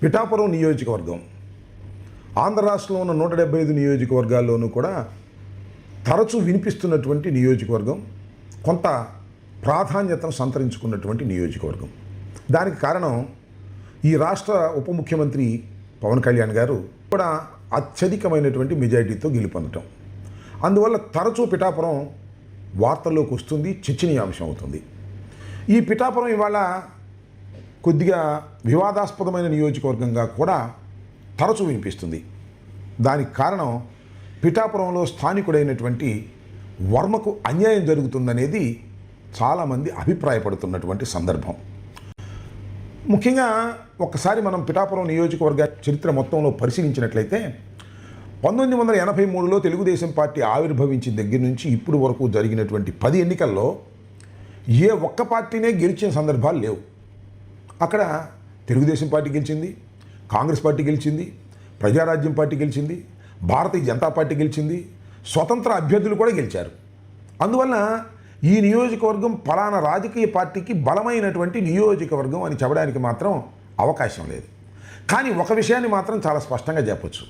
పిఠాపురం నియోజకవర్గం. ఆంధ్ర రాష్ట్రంలో ఉన్న నూట డెబ్బై ఐదు నియోజకవర్గాల్లోనూ కూడా తరచూ వినిపిస్తున్నటువంటి నియోజకవర్గం కొంత ప్రాధాన్యతను సంతరించుకున్నటువంటి నియోజకవర్గం. దానికి కారణం ఈ రాష్ట్ర ఉప ముఖ్యమంత్రి పవన్ కళ్యాణ్ గారు కూడా అత్యధికమైనటువంటి మెజారిటీతో గెలుపొందటం. అందువల్ల తరచూ పిఠాపురం వార్తల్లోకి వస్తుంది చర్చనీయాంశం అవుతుంది. ఈ పిఠాపురం ఇవాళ కొద్దిగా వివాదాస్పదమైన నియోజకవర్గంగా కూడా తరచూ వినిపిస్తుంది. దానికి కారణం పిఠాపురంలో స్థానికుడైనటువంటి వర్మకు అన్యాయం జరుగుతుందనేది చాలామంది అభిప్రాయపడుతున్నటువంటి సందర్భం. ముఖ్యంగా ఒక్కసారి మనం పిఠాపురం నియోజకవర్గ చరిత్ర మొత్తంలో పరిశీలించినట్లయితే పంతొమ్మిది వందల ఎనభై మూడులో తెలుగుదేశం పార్టీ ఆవిర్భవించిన దగ్గర నుంచి ఇప్పుడు వరకు జరిగినటువంటి పది ఎన్నికల్లో ఏ ఒక్క పార్టీనే గెలిచిన సందర్భాలు లేవు. అక్కడ తెలుగుదేశం పార్టీ గెలిచింది కాంగ్రెస్ పార్టీ గెలిచింది ప్రజారాజ్యం పార్టీ గెలిచింది భారతీయ జనతా పార్టీ గెలిచింది స్వతంత్ర అభ్యర్థులు కూడా గెలిచారు. అందువల్ల ఈ నియోజకవర్గం ఫలానా రాజకీయ పార్టీకి బలమైనటువంటి నియోజకవర్గం అని చెప్పడానికి మాత్రం అవకాశం లేదు. కానీ ఒక విషయాన్ని మాత్రం చాలా స్పష్టంగా చెప్పచ్చు.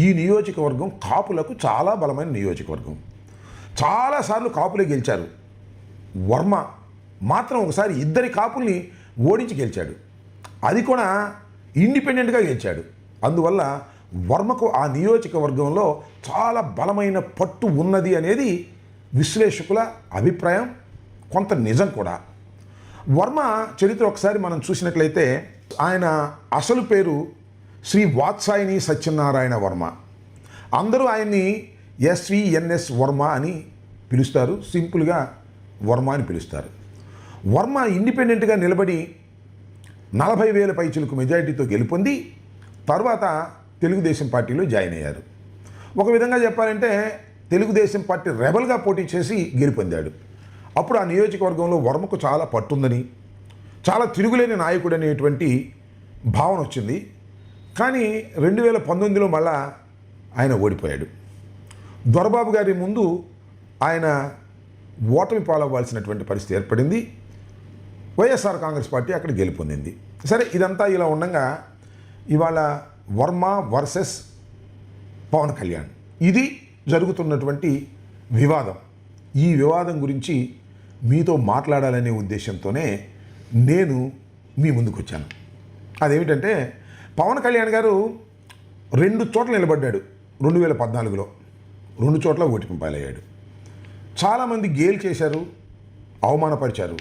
ఈ నియోజకవర్గం కాపులకు చాలా బలమైన నియోజకవర్గం. చాలాసార్లు కాపులే గెలిచారు. వర్మ మాత్రం ఒకసారి ఇద్దరి కాపుల్ని ఓడించి గెలిచాడు. అది కూడా ఇండిపెండెంట్గా గెలిచాడు. అందువల్ల వర్మకు ఆ నియోజకవర్గంలో చాలా బలమైన పట్టు ఉన్నది అనేది విశ్లేషకుల అభిప్రాయం కొంత నిజం కూడా. వర్మ చరిత్ర ఒకసారి మనం చూసినట్లయితే ఆయన అసలు పేరు శ్రీ వాత్సాయిని సత్యనారాయణ వర్మ. అందరూ ఆయన్ని ఎస్విఎన్ఎస్ వర్మ అని పిలుస్తారు సింపుల్గా వర్మ అని పిలుస్తారు. వర్మ ఇండిపెండెంట్గా నిలబడి నలభై వేల పైచులకు మెజారిటీతో గెలుపొంది తర్వాత తెలుగుదేశం పార్టీలో జాయిన్ అయ్యారు. ఒక విధంగా చెప్పాలంటే తెలుగుదేశం పార్టీ రెబల్గా పోటీ చేసి గెలుపొందాడు. అప్పుడు ఆ నియోజకవర్గంలో వర్మకు చాలా పట్టుందని చాలా తిరుగులేని నాయకుడు అనేటువంటి భావన వచ్చింది. కానీ రెండు వేల పంతొమ్మిదిలో మళ్ళా ఆయన ఓడిపోయాడు. దొరబాబు గారి ముందు ఆయన ఓటమి పాలవ్వాల్సినటువంటి పరిస్థితి ఏర్పడింది. వైఎస్ఆర్ కాంగ్రెస్ పార్టీ అక్కడ గెలుపొందింది. సరే ఇదంతా ఇలా ఉండగా ఇవాళ వర్మ వర్సెస్ పవన్ కళ్యాణ్. ఇది జరుగుతున్నటువంటి వివాదం. ఈ వివాదం గురించి మీతో మాట్లాడాలనే ఉద్దేశంతోనే నేను మీ ముందుకు వచ్చాను అదేమిటంటే పవన్ కళ్యాణ్ గారు రెండు చోట్ల నిలబడ్డాడు రెండు వేల పద్నాలుగులో. రెండు చోట్ల ఓటికి పాలయ్యాడు. చాలామంది గేల్ చేశారు అవమానపరిచారు.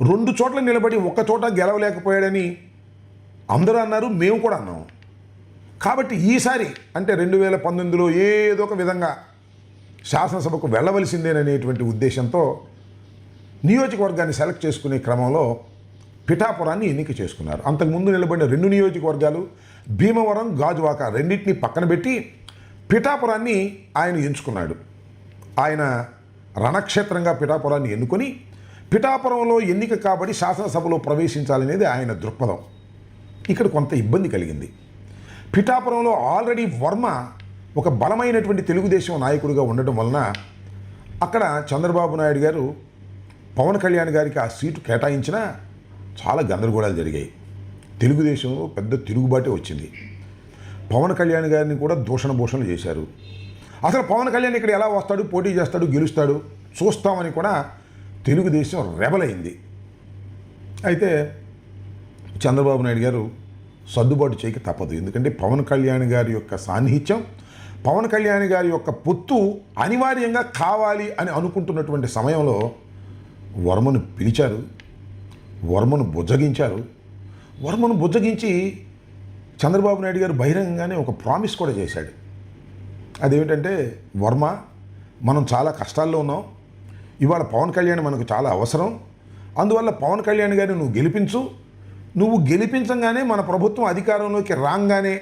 రెండు చోట్ల నిలబడి ఒక్క చోట గెలవలేకపోయాడని అందరూ అన్నారు మేము కూడా అన్నాం. కాబట్టి ఈసారి అంటే రెండు వేల పంతొమ్మిదిలో ఏదో ఒక విధంగా శాసనసభకు వెళ్ళవలసిందేననేటువంటి ఉద్దేశంతో నియోజకవర్గాన్ని సెలెక్ట్ చేసుకునే క్రమంలో పిఠాపురాన్ని ఎన్నిక చేసుకున్నారు. అంతకుముందు నిలబడిన రెండు నియోజకవర్గాలు భీమవరం గాజువాక రెండింటిని పక్కన పెట్టి పిఠాపురాన్ని ఆయన ఎంచుకున్నాడు. ఆయన రణక్షేత్రంగా పిఠాపురాన్ని ఎన్నుకొని పిఠాపురంలో ఎన్నిక కాబట్టి శాసనసభలో ప్రవేశించాలనేది ఆయన దృక్పథం. ఇక్కడ కొంత ఇబ్బంది కలిగింది. పిఠాపురంలో ఆల్రెడీ వర్మ ఒక బలమైనటువంటి తెలుగుదేశం నాయకుడిగా ఉండటం వలన అక్కడ చంద్రబాబు నాయుడు గారు పవన్ కళ్యాణ్ గారికి ఆ సీటు కేటాయించినా చాలా గందరగోళాలు జరిగాయి. తెలుగుదేశంలో పెద్ద తిరుగుబాటే వచ్చింది. పవన్ కళ్యాణ్ గారిని కూడా దూషణ భూషణలు చేశారు. అసలు పవన్ కళ్యాణ్ ఇక్కడ ఎలా వస్తాడు పోటీ చేస్తాడు గెలుస్తాడు చూస్తామని కూడా తెలుగుదేశం రెబలైంది. అయితే చంద్రబాబు నాయుడు గారు సర్దుబాటు చేయక తప్పదు. ఎందుకంటే పవన్ కళ్యాణ్ గారి యొక్క సాన్నిహిత్యం పవన్ కళ్యాణ్ గారి యొక్క పొత్తు అనివార్యంగా కావాలి అని అనుకుంటున్నటువంటి సమయంలో వర్మను పిలిచారు వర్మను బుజ్జగించారు. వర్మను బుజ్జగించి చంద్రబాబు నాయుడు గారు బహిరంగంగానే ఒక ప్రామిస్ కూడా చేశాడు. అదేమిటంటే వర్మ మనం చాలా కష్టాల్లో ఉన్నాం ఇవాళ పవన్ కళ్యాణ్ మనకు చాలా అవసరం. అందువల్ల పవన్ కళ్యాణ్ గారిని నువ్వు గెలిపించు. నువ్వు గెలిపించగానే మన ప్రభుత్వం అధికారంలోకి రాగానే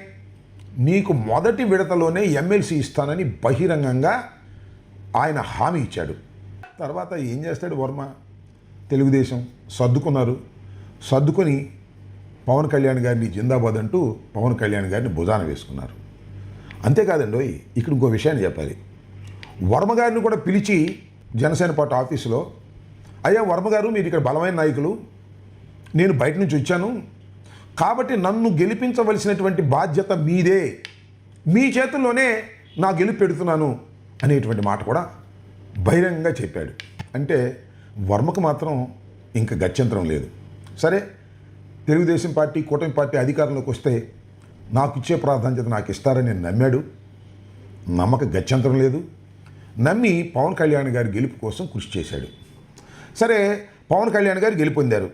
నీకు మొదటి విడతలోనే ఎమ్మెల్సీ ఇస్తానని బహిరంగంగా ఆయన హామీ ఇచ్చాడు. తర్వాత ఏం చేస్తాడు వర్మ? తెలుగుదేశం సర్దుకున్నారు. సర్దుకొని పవన్ కళ్యాణ్ గారిని జిందాబాద్ అంటూ పవన్ కళ్యాణ్ గారిని భుజాన వేసుకున్నారు. అంతేకాదండి ఇక్కడ ఇంకో విషయాన్ని చెప్పాలి. వర్మ గారిని కూడా పిలిచి జనసేన పార్టీ ఆఫీసులో అయ్యా వర్మ గారు మీరు ఇక్కడ బలమైన నాయకులు నేను బయట నుంచి వచ్చాను కాబట్టి నన్ను గెలిపించవలసినటువంటి బాధ్యత మీదే మీ చేతుల్లోనే నా గెలుపు పెడుతున్నాను అనేటువంటి మాట కూడా బహిరంగంగా చెప్పాడు. అంటే వర్మకు మాత్రం ఇంకా గత్యంతరం లేదు. సరే తెలుగుదేశం పార్టీ కూటమి పార్టీ అధికారంలోకి వస్తే నాకు ఇచ్చే ప్రాధాన్యత నాకు ఇస్తారని నేను నమ్మాడు. నమ్మక గత్యంతరం లేదు. నమ్మి పవన్ కళ్యాణ్ గారి గెలుపు కోసం కృషి చేశాడు. సరే పవన్ కళ్యాణ్ గారు గెలుపొందారు.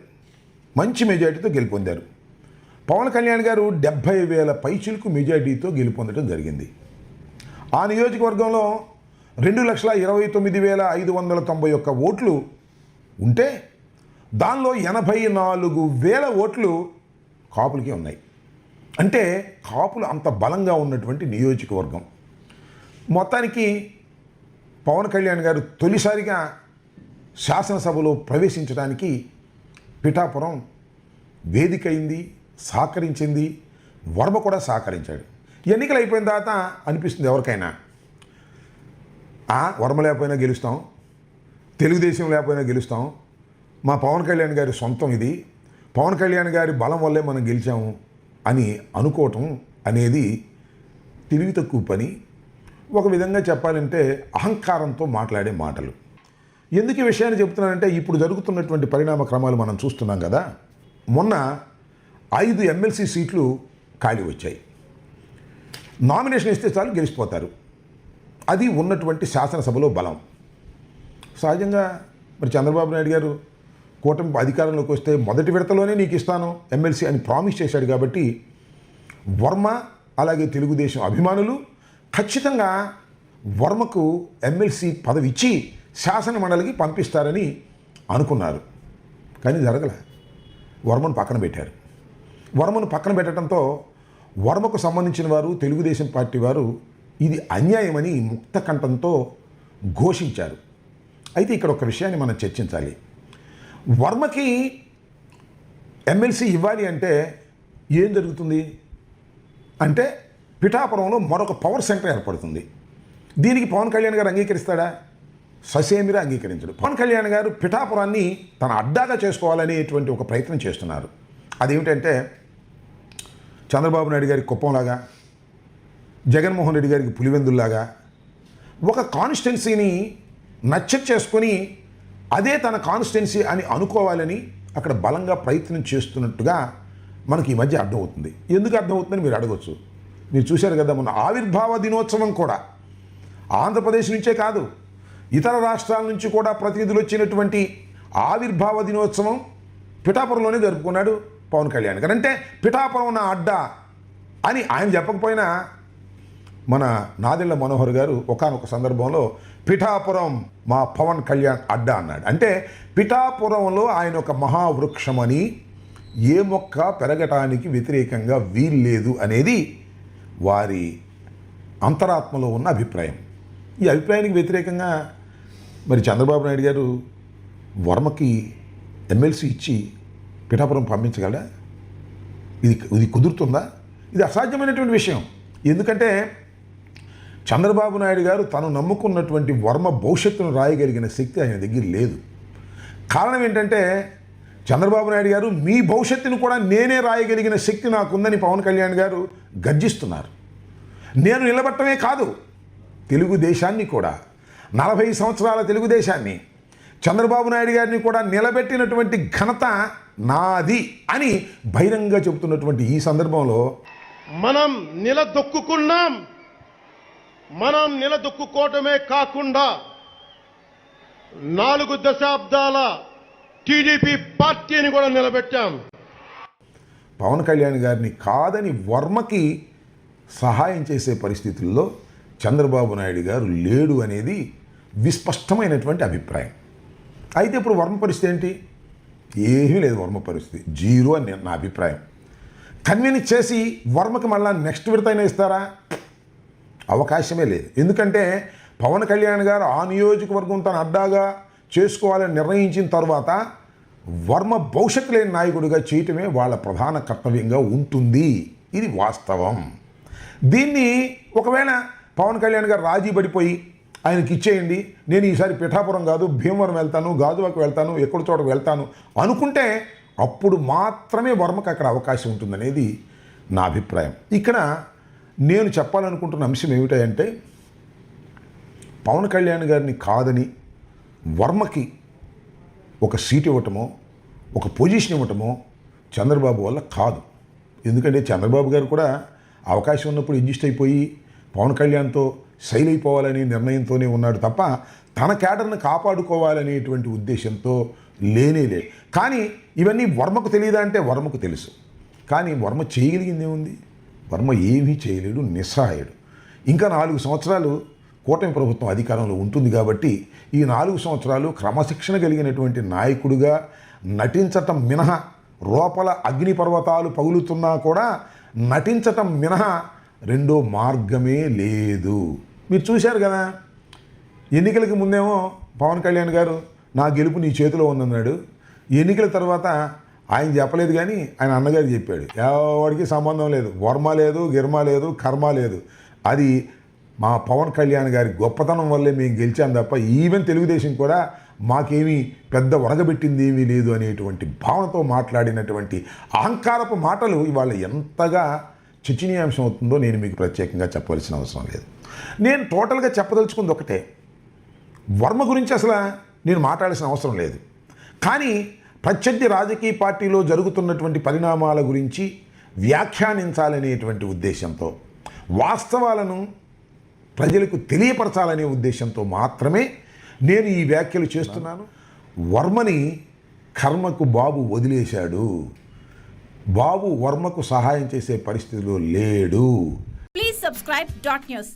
మంచి మెజారిటీతో గెలుపొందారు. పవన్ కళ్యాణ్ గారు డెబ్భై వేల పైచులకు మెజారిటీతో గెలుపొందడం జరిగింది. ఆ నియోజకవర్గంలో రెండు లక్షల ఇరవై తొమ్మిది వేల ఐదు వందల తొంభై ఒక్క ఓట్లు ఉంటే దానిలో ఎనభై నాలుగు వేల ఓట్లు కాపులకి ఉన్నాయి. అంటే కాపులు అంత బలంగా ఉన్నటువంటి నియోజకవర్గం. మొత్తానికి పవన్ కళ్యాణ్ గారు తొలిసారిగా శాసనసభలో ప్రవేశించడానికి పిఠాపురం వేదిక అయింది సహకరించింది వర్మ కూడా సహకరించాడు. ఎన్నికలు అయిపోయిన తర్వాత అనిపిస్తుంది ఎవరికైనా. ఆ వర్మ లేకపోయినా గెలుస్తాం తెలుగుదేశం లేకపోయినా గెలుస్తాం మా పవన్ కళ్యాణ్ గారి సొంతం ఇది పవన్ కళ్యాణ్ గారి బలం వల్లే మనం గెలిచాము అని అనుకోవటం అనేది తెలివి తక్కువ పని ఒక విధంగా చెప్పాలంటే అహంకారంతో మాట్లాడే మాటలు. ఎందుకు ఈ విషయాన్ని చెప్తున్నానంటే ఇప్పుడు జరుగుతున్నటువంటి పరిణామ క్రమాలు మనం చూస్తున్నాం కదా. మొన్న ఐదు ఎమ్మెల్సీ సీట్లు ఖాళీ వచ్చాయి. నామినేషన్ ఇస్తే చాలు గెలిచిపోతారు. అది ఉన్నటువంటి శాసనసభలో బలం. సహజంగా మరి చంద్రబాబు నాయుడు గారు కూటమి అధికారంలోకి వస్తే మొదటి విడతలోనే నీకు ఇస్తాను ఎమ్మెల్సీ అని ప్రామిస్ చేశాడు కాబట్టి వర్మ అలాగే తెలుగుదేశం అభిమానులు ఖచ్చితంగా వర్మకు ఎమ్మెల్సీ పదవి ఇచ్చి శాసన మండలికి పంపిస్తారని అనుకున్నారు. కానీ జరగలే. వర్మను పక్కన పెట్టారు. వర్మను పక్కన పెట్టడంతో వర్మకు సంబంధించిన వారు తెలుగుదేశం పార్టీ వారు ఇది అన్యాయమని ముక్త కంఠంతో ఘోషించారు. అయితే ఇక్కడ ఒక విషయాన్ని మనం చర్చించాలి. వర్మకి ఎమ్మెల్సీ ఇవ్వాలి అంటే ఏం జరుగుతుంది? అంటే పిఠాపురంలో మరొక పవర్ సెంటర్ ఏర్పడుతుంది. దీనికి పవన్ కళ్యాణ్ గారు అంగీకరిస్తాడా? ససేమిరా అంగీకరించడు. పవన్ కళ్యాణ్ గారు పిఠాపురాన్ని తన అడ్డాగా చేసుకోవాలనేటువంటి ఒక ప్రయత్నం చేస్తున్నారు. అదేమిటంటే చంద్రబాబు నాయుడు గారి కుప్పంలాగా జగన్మోహన్ రెడ్డి గారికి పులివెందుల్లాగా ఒక కాన్స్టిట్యున్సీని నచ్చ చేసుకొని అదే తన కాన్స్టిట్యున్సీ అని అనుకోవాలని అక్కడ బలంగా ప్రయత్నం చేస్తున్నట్టుగా మనకి ఈ మధ్య అర్థమవుతుంది. ఎందుకు అర్థమవుతుందని మీరు అడగవచ్చు మీరు చూశారు కదా మొన్న ఆవిర్భావ దినోత్సవం కూడా. ఆంధ్రప్రదేశ్ నుంచే కాదు ఇతర రాష్ట్రాల నుంచి కూడా ప్రతినిధులు వచ్చినటువంటి ఆవిర్భావ దినోత్సవం పిఠాపురంలోనే జరుపుకున్నాడు పవన్ కళ్యాణ్ గారు. అంటే పిఠాపురం నా అడ్డా అని ఆయన చెప్పకపోయినా మన నాదెళ్ళ మనోహర్ గారు ఒకానొక సందర్భంలో పిఠాపురం మా పవన్ కళ్యాణ్ అడ్డా అన్నాడు. అంటే పిఠాపురంలో ఆయన ఒక మహావృక్షమని ఏ మొక్క పెరగటానికి వ్యతిరేకంగా వీల్లేదు అనేది వారి అంతరాత్మలో ఉన్న అభిప్రాయం. ఈ అభిప్రాయానికి వ్యతిరేకంగా మరి చంద్రబాబు నాయుడు గారు వర్మకి ఎమ్మెల్సీ ఇచ్చి పిఠాపురం పంపించగలడా? ఇది ఇది కుదురుతుందా? ఇది అసాధ్యమైనటువంటి విషయం. ఎందుకంటే చంద్రబాబు నాయుడు గారు తను నమ్ముకున్నటువంటి వర్మ భవిష్యత్తును రాయగలిగిన శక్తి ఆయన దగ్గర లేదు. కారణం ఏంటంటే చంద్రబాబు నాయుడు గారు మీ భవిష్యత్తును కూడా నేనే రాయగలిగిన శక్తి నాకుందని పవన్ కళ్యాణ్ గారు గర్జిస్తున్నారు. నేను నిలబట్టమే కాదు తెలుగుదేశాన్ని కూడా నలభై సంవత్సరాల తెలుగుదేశాన్ని చంద్రబాబు నాయుడు గారిని కూడా నిలబెట్టినటువంటి ఘనత నాది అని బహిరంగ చెబుతున్నటువంటి ఈ సందర్భంలో మనం నిలదొక్కుకున్నాం. మనం నిలదొక్కుకోవటమే కాకుండా నాలుగు దశాబ్దాల టీడీపీ పార్టీని కూడా నిలబెట్టాం. పవన్ కళ్యాణ్ గారిని కాదని వర్మకి సహాయం చేసే పరిస్థితుల్లో చంద్రబాబు నాయుడు గారు లేడు అనేది విస్పష్టమైనటువంటి అభిప్రాయం. అయితే ఇప్పుడు వర్మ పరిస్థితి ఏంటి? ఏమీ లేదు వర్మ పరిస్థితి. జీరో అని నా అభిప్రాయం. కన్వీన్స్ చేసి వర్మకి మళ్ళా నెక్స్ట్ విడతైనా ఇస్తారా? అవకాశమే లేదు. ఎందుకంటే పవన్ కళ్యాణ్ గారు ఆ నియోజకవర్గం తన అడ్డాగా చేసుకోవాలని నిర్ణయించిన తర్వాత వర్మ భవిష్యత్తు లేని నాయకుడిగా చేయటమే వాళ్ళ ప్రధాన కర్తవ్యంగా ఉంటుంది. ఇది వాస్తవం. దీన్ని ఒకవేళ పవన్ కళ్యాణ్ గారు రాజీ పడిపోయి ఆయనకి ఇచ్చేయండి నేను ఈసారి పిఠాపురం కాదు భీమవరం వెళ్తాను గాజువాకు వెళ్తాను ఎక్కడి చోటకు వెళ్తాను అనుకుంటే అప్పుడు మాత్రమే వర్మకు అక్కడ అవకాశం ఉంటుందనేది నా అభిప్రాయం. ఇక్కడ నేను చెప్పాలనుకుంటున్న అంశం ఏమిటంటే పవన్ కళ్యాణ్ గారిని కాదని వర్మకి ఒక సీట్ ఇవ్వటమో ఒక పొజిషన్ ఇవ్వటమో చంద్రబాబు వల్ల కాదు. ఎందుకంటే చంద్రబాబు గారు కూడా అవకాశం ఉన్నప్పుడు అడ్జస్ట్ అయిపోయి పవన్ కళ్యాణ్తో శైలి అయిపోవాలనే నిర్ణయంతోనే ఉన్నాడు తప్ప తన కేటర్ను కాపాడుకోవాలనేటువంటి ఉద్దేశంతో లేనేలే కానీ ఇవన్నీ వర్మకు తెలియదా అంటే వర్మకు తెలుసు. కానీ వర్మ చేయగలిగింది ఏముంది? వర్మ ఏమీ చేయలేడు నిస్సహాయుడు. ఇంకా నాలుగు సంవత్సరాలు కూటమి ప్రభుత్వం అధికారంలో ఉంటుంది కాబట్టి ఈ నాలుగు సంవత్సరాలు క్రమశిక్షణ కలిగినటువంటి నాయకుడిగా నటించటం మినహా లోపల అగ్నిపర్వతాలు పగులుతున్నా కూడా నటించటం మినహా రెండో మార్గమే లేదు. మీరు చూశారు కదా? ఎన్నికలకి ముందేమో పవన్ కళ్యాణ్ గారు నా గెలుపు నీ చేతిలో ఉందన్నాడు. ఎన్నికల తర్వాత ఆయన చెప్పలేదు కానీ ఆయన అన్నగారు చెప్పాడు. ఎవరికి సంబంధం లేదు. వర్మ లేదు గిర్మ లేదు కర్మ లేదు. అది మా పవన్ కళ్యాణ్ గారి గొప్పతనం వల్లే మేము గెలిచాం తప్ప ఈవెన్ తెలుగుదేశం కూడా మాకేమీ పెద్ద వరగబెట్టింది ఏమీ లేదు అనేటువంటి భావనతో మాట్లాడినటువంటి అహంకారపు మాటలు ఇవాళ ఎంతగా చర్చనీయాంశం అవుతుందో నేను మీకు ప్రత్యేకంగా చెప్పవలసిన అవసరం లేదు. నేను టోటల్గా చెప్పదలుచుకుంది ఒకటే. వర్మ గురించి అసలు నేను మాట్లాడాల్సిన అవసరం లేదు. కానీ ప్రత్యర్థి రాజకీయ పార్టీలో జరుగుతున్నటువంటి పరిణామాల గురించి వ్యాఖ్యానించాలనేటువంటి ఉద్దేశంతో వాస్తవాలను ప్రజలకు తెలియపరచాలనే ఉద్దేశంతో మాత్రమే నేను ఈ వ్యాఖ్యలు చేస్తున్నాను. వర్మని కర్మకు బాబు వదిలేశాడు. బాబు వర్మకు సహాయం చేసే పరిస్థితిలో లేడు. Please subscribe dot news